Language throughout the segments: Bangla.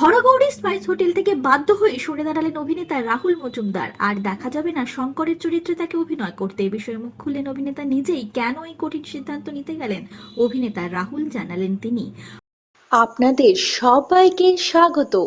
হরগৌরী স্পাইস হোটেল থেকে বাধ্য হয়ে সরে দাঁড়ালেন অভিনেতা রাহুল মজুমদার। আর দেখা যাবে না, শঙ্করের চরিত্রে তাকে অভিনয় করতে। এ বিষয়ে মুখ খুললেন অভিনেতা নিজেই। কেন এই কঠিন সিদ্ধান্ত নিতে গেলেন? অভিনেতা রাহুল জানালেন তিনি। আপনাদের সবাইকে স্বাগত।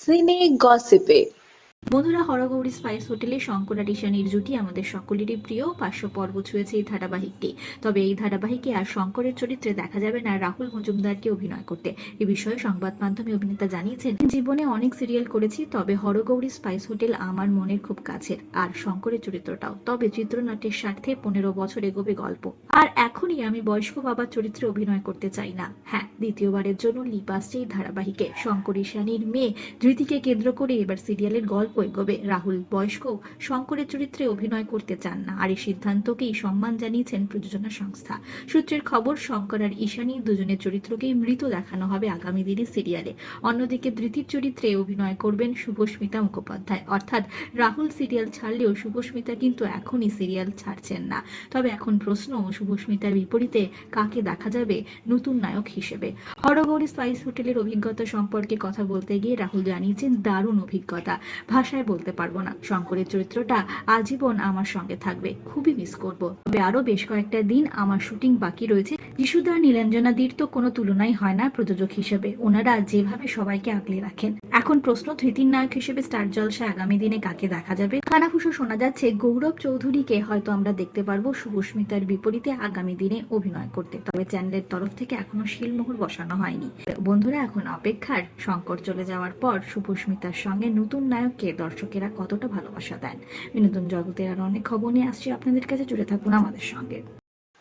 সিনে গসিপে। বন্ধুরা হরগৌরী স্পাইস হোটেলে শঙ্কর আর জুটি আমাদের সকলেরই প্রিয় পার্শ্ব পর্ব ছুঁয়েছে এই ধারাবাহিকটি। তবে এই ধারাবাহিকে আর শঙ্করের চরিত্রে দেখা যাবে না, রাহুল মজুমদারকে অভিনয় করতে। এ বিষয়ে সংবাদ মাধ্যমে অভিনেতা জানিয়েছেন, জীবনে অনেক সিরিয়াল করেছি, তবে হরগৌরী স্পাইস হোটেল আমার মনের খুব কাছের। আর শঙ্করের চরিত্রটাও। তবে চিত্রনাট্যের স্বার্থে পনেরো বছর এগোবে গল্প। আর এখনই আমি বয়স্ক বাবার চরিত্রে অভিনয় করতে চাই না। হ্যাঁ দ্বিতীয়বারের জন্য লিপ এই ধারাবাহিকে। শঙ্কর ঈশানীর মেয়ে ধৃতিকে কেন্দ্র করে এবার সিরিয়ালের গল্প এগোবে রাহুল বয়স্ক শঙ্করের চরিত্রে অভিনয় করতে চান না। আর এই সিদ্ধান্তকেই সম্মান জানিয়েছেন প্রযোজনা সংস্থা। সূত্রের খবর, শঙ্কর আর ঈশানী দুজনের চরিত্রকেই মৃত দেখানো হবে আগামী দিনে সিরিয়ালে। অন্যদিকে ধৃতির চরিত্রে অভিনয় করবেন শুভস্মিতা মুখোপাধ্যায়। অর্থাৎ রাহুল সিরিয়াল ছাড়লেও শুভস্মিতা কিন্তু এখনই সিরিয়াল ছাড়ছেন না। তবে এখন প্রশ্ন, শুভস্মিতার বিপরীতে কাকে দেখা যাবে নতুন নায়ক হিসেবে? হরগৌরী স্পাইস হোটেলের অভিজ্ঞতা সম্পর্কে কথা বলতে গিয়ে রাহুল জানিয়েছেন, দারুণ অভিজ্ঞতা। ভাষায় বলতে পারব না। শঙ্করের চরিত্রটা আজীবন আমার সঙ্গে থাকবে। খুবই মিস করব। তবে আরও বেশ কয়েকটা দিন আমার শুটিং বাকি রয়েছে। যিশুদা নীলাঞ্জনাদির তো কোনো তুলনাই হয় না প্রযোজক হিসেবে। ওনারা যেভাবে সবাইকে আগলে রাখেন। এখন প্রশ্ন ধৃতির নায়ক হিসেবে স্টার জলসা আগামী দিনে কাকে দেখা যাবে? কানাফুসো শোনা যাচ্ছে, গৌরব চৌধুরীকে হয়তো আমরা দেখতে পারব শুভস্মিতার বিপরীতে আগামী দিনে অভিনয় করতে। তবে চ্যানেলের তরফ থেকে এখনও শিলমোহর বসানো হয়নি। বন্ধুরা, এখন অপেক্ষার। শঙ্কর চলে যাওয়ার পর শুভস্মিতার সঙ্গে নতুন নায়ককে দর্শকেরা কতটা ভালোবাসা দেন। বিনোদন জগতের আর অনেক খবর নিয়ে আসছি। আপনাদের কাছে জুড়ে থাকুন আমাদের সঙ্গে।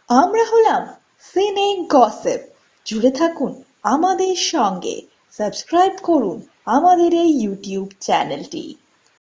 আমরা হলাম সিনে গসিপ জুড়ে থাকুন আমাদের সঙ্গে। সাবস্ক্রাইব করুন আমাদের এই ইউটিউব চ্যানেলটি